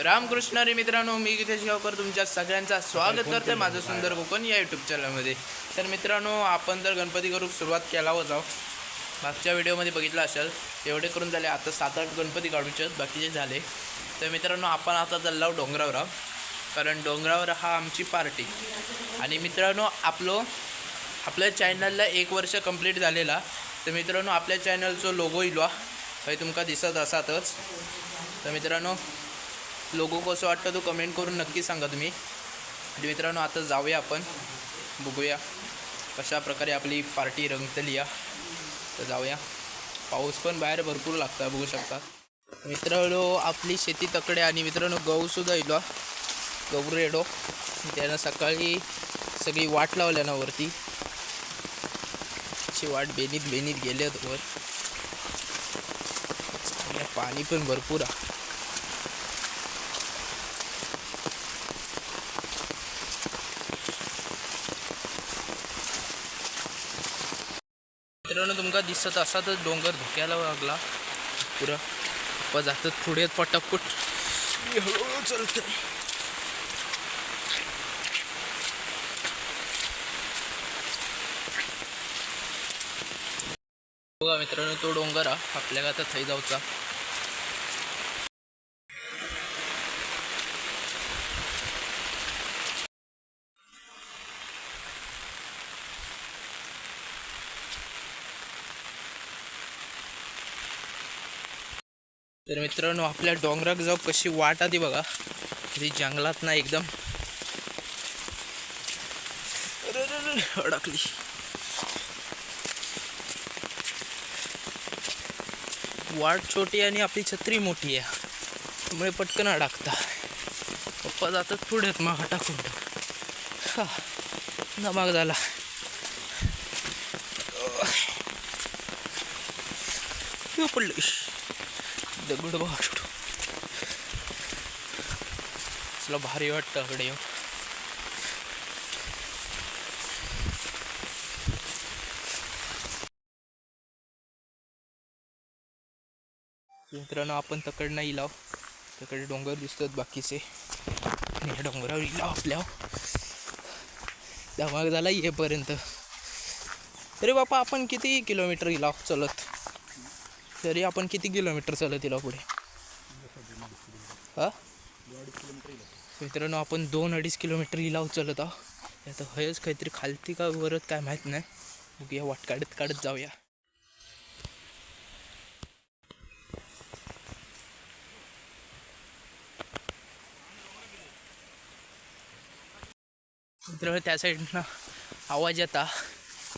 रामकृष्ण रे मित्रांनो मी गितेश गावकर तुमच्या सगळ्यांचा स्वागत करते माझं सुंदर कोकण या यूट्यूब चॅनलमध्ये तर मित्रांनो आपण तर गणपती करू सुरुवात केला होता मागच्या व्हिडिओमध्ये बघितलं असेल एवढे करून झाले आता सात आठ गणपती काढूचे बाकीचे झाले. तर मित्रांनो आपण आता चाललो डोंगरावर आहोत. कारण डोंगरावर हा आमची पार्टी. आणि मित्रांनो आपलं आपल्या चॅनलला एक वर्ष कंप्लीट झालेला. तर मित्रांनो आपल्या चॅनलचो लोगो इलो काही तुमका दिसत असातच. तर मित्रांनो लोगो कसं वाटतं तो कमेंट करून नक्की सांगा तुम्ही. म्हणजे मित्रांनो आता जाऊया आपण. बघूया कशा प्रकारे आपली पार्टी रंगतली या. तर जाऊया. पाऊस पण बाहेर भरपूर लागता बघू शकता. मित्रांनो आपली शेती तकडे आणि मित्रांनो गहूसुद्धा येलो गहू रेडो. त्यानं सकाळी सगळी वाट लावल्या ना वरती. अशी वाट बेनीत बेनीत गेले वर. पाणी पण भरपूर आहे. मित्रांनो तुमका दिसत असातच डोंगर धुक्याला लागला. पुरा. पप्पा जातात पुढे पटापट. हो, हळूहळू चालतोय. बघा मित्रांनो तो डोंगर हा आपल्याला आता थंय जाऊचा तर मित्रांनो आपल्या डोंगराक जाऊ कशी वाट आधी बघा. ती जंगलात ना एकदम. अडकली. वाट छोटी आणि आपली छत्री मोठी आहे. त्यामुळे पटकन अडकता. पप्पा जातात पुढेत मागा टाकून हा नमाग झाला. पडलं. दगड बघा छोटू चला भारी वाटतं अकडे येऊ मित्रांनो आपण तकड नाही लाव तकडे डोंगर दिसतात बाकीचे. आणि ह्या डोंगरावर इलाव आपल्या. धमाग झाला येपर्यंत तरी बापा आपण किती किलोमीटर इलाव चलत? तरी आपण किती किलोमीटर चालत तिला हो पुढे? हा? मित्रांनो आपण दोन अडीच किलोमीटर इलाव चलत आहोत. आता हयच काहीतरी खालती का वरत काय माहीत नाही. बघूया वाट काढत काढत जाऊया. मित्रांनो त्या साईडनं आवाज येता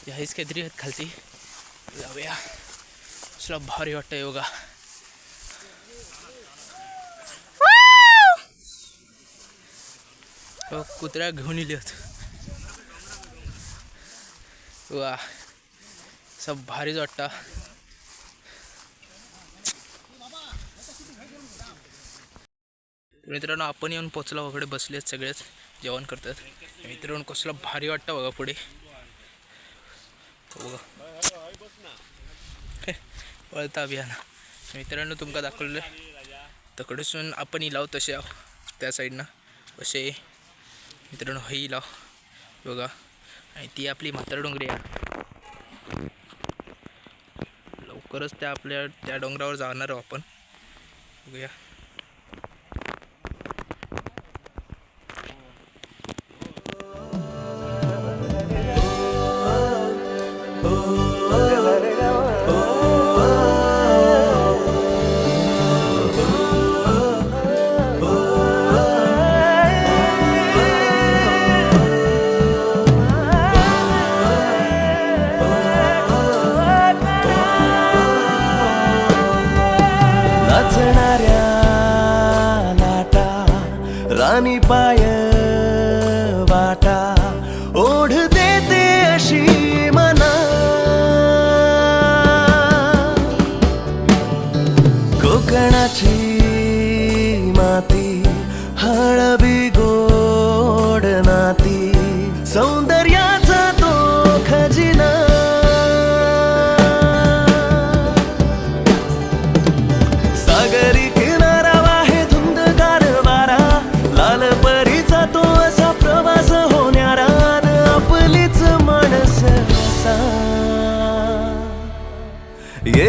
ह्याच काहीतरी खालती. जाऊया. तुला भारी वाटतं योगा कुत्र्या घेऊन इले वा सब भारीच वाटतं. मित्रांनो आपण येऊन पोचला वगैरे बसलेत सगळेच जेवण करतात. मित्रांनो कसलं भारी वाटतं बघा पुढे. बघा पळता अभियान. मित्रांनो तुमका दाखवलं तकडसून आपण इलाव तसे आहो त्या साईडनं असे मित्रांनो ही लाव. बघा. आणि ती आपली म्हातार डोंगरी आहे. लवकरच त्या आपल्या त्या डोंगरावर जाणार आहोत आपण. बघूया. नाचणाऱ्या लाटा राणी पाय वाटा ओढ देते अशी मना. कोकणाची माती हळवी गोड नाती सौंदर्य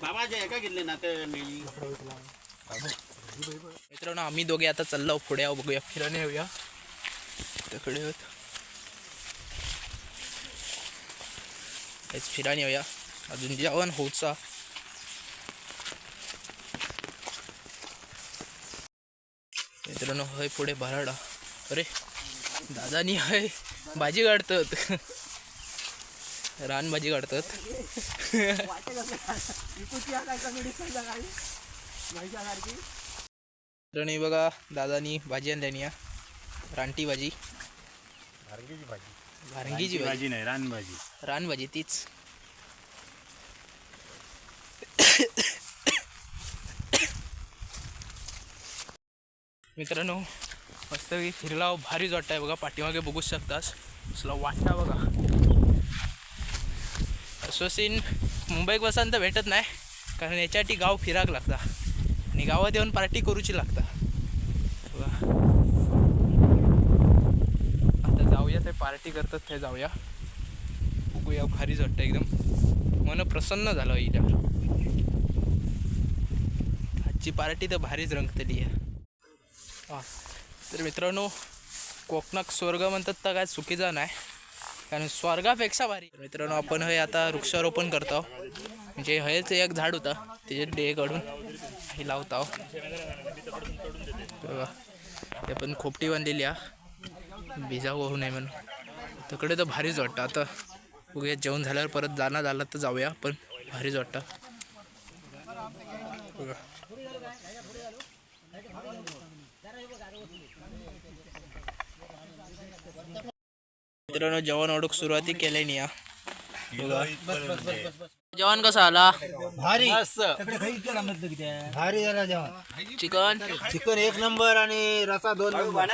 बाबाचे एका घेतले ना ते मित्रांनो आम्ही दोघे आता चाललो पुढे. आहो बघूया. फिराने येऊया. तिकडे होत फिराने येऊया. अजून जेवण होऊचा. मित्रांनो हय पुढे भराडा. अरे दादानी हय भाजी काढतात रान भाजी काढतात. मित्रांनो हे बघा दादानी भाजी आणल्यानी या रानटी भाजी. भारंगीची भाजी. भाजी नाही रानभाजी. रान भाजी तीच. मित्रांनो मस्त फिरला भारीच वाटतंय बघा पाठीमागे बघू शकतास. असला वाटता बघा. असं सीन मुंबईत बसान तर भेटत नाही कारण याच्यासाठी गाव फिराक लागता. आणि गावात येऊन पार्टी करूची लागता. आता जाऊया ते पार्टी करतात ते जाऊया. बघूया भारीच वाटतं एकदम. मन प्रसन्न झालं इथं. आजची पार्टी तर भारीच रंगतली आहे. हां. तर मित्रांनो कोकणात स्वर्ग म्हणतात तर काय चुकीचा नाही. कारण स्वर्गापेक्षा भारी. मित्रांनो आपण हे आता वृक्षारोपण करतो म्हणजे हेच एक झाड होतं. त्याचे डे काढून हे लावतो आहो ते पण खोपटी बांधलेली आहे. बिजा होऊ नये म्हणून. तिकडे तर भारीच वाटतं. आता उगे जेवण झाल्यावर परत जाणार झालं तर जाऊया पण भारीच वाटतं. बघा. मित्रांनो जेवण ओढूक सुरुवाती केली नाही हा. बघा. जेवण कसं आला? भारी. भारी झाला जेवण. चिकन? चिकन एक नंबर आणि रसा दोन नंबर.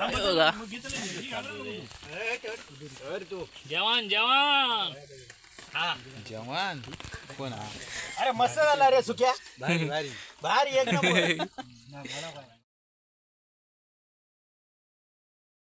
बघा. जेवण कोण अरे मस्त झाला रे सुक्या. भारी भारी. भारी एक नंबर.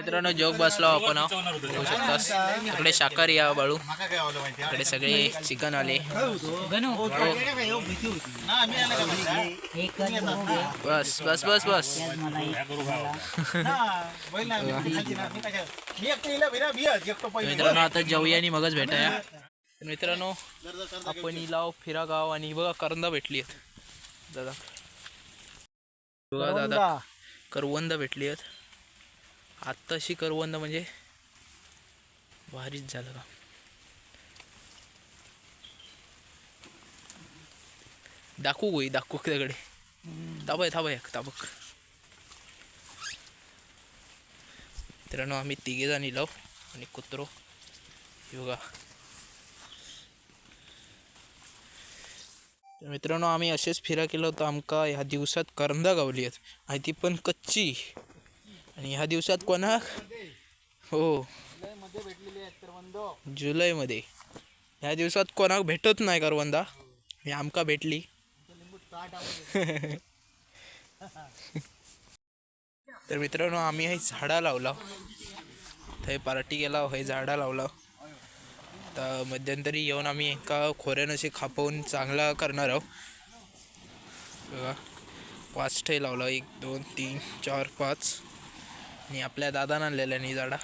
मित्रांनो जोग बसलो आपण हो. बघू शकतास. इकडे शाकाहारी या बाळू. इकडे सगळे चिकन आले. बस बस बस बस. मित्रांनो आता जाऊया आणि मगच भेटाया. मित्रांनो आपण इलाव फिरा गाव आणि बघा करंदा भेटली दादा. बघा दादा. करवंद भेटली आहेत आत्ताशी करवंद म्हणजे भारीच झालं का? दाखवू गोई दाखवू त्याकडे. ताबय थांबय ताबक मित्रांनो आम्ही तिघे जण इलो आणि कुत्रो. योगा बघा तर मित्रांनो आम्ही असेच फिरा केलं होतं. आमका ह्या दिवसात करंदा गावली आहेत. आणि ती पण कच्ची. आणि ह्या दिवसात कोणाक? हो. जुलैमध्ये. ह्या दिवसात कोणाक भेटत नाही करवंदा. हे आमका भेटली. तर मित्रांनो आम्ही हे झाडा लावला. थंय पार्टी गेला हे झाडा लावला. आता मध्यंतरी येऊन आम्ही एका खोऱ्यानं असे खापवून चांगला करणार आहोत. बघा पाच ठे लावला. एक दोन तीन चार पाच. आणि आपल्या दादानं आणलेला नाही झाडा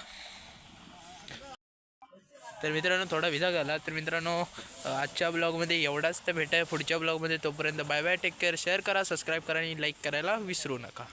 तर मित्रांनो थोडा विजा झाला. तर मित्रांनो आजच्या ब्लॉगमध्ये एवढाच. तर भेटाय पुढच्या ब्लॉगमध्ये. तोपर्यंत bye bye take care share करा सबस्क्राईब करा आणि लाईक करायला विसरू नका.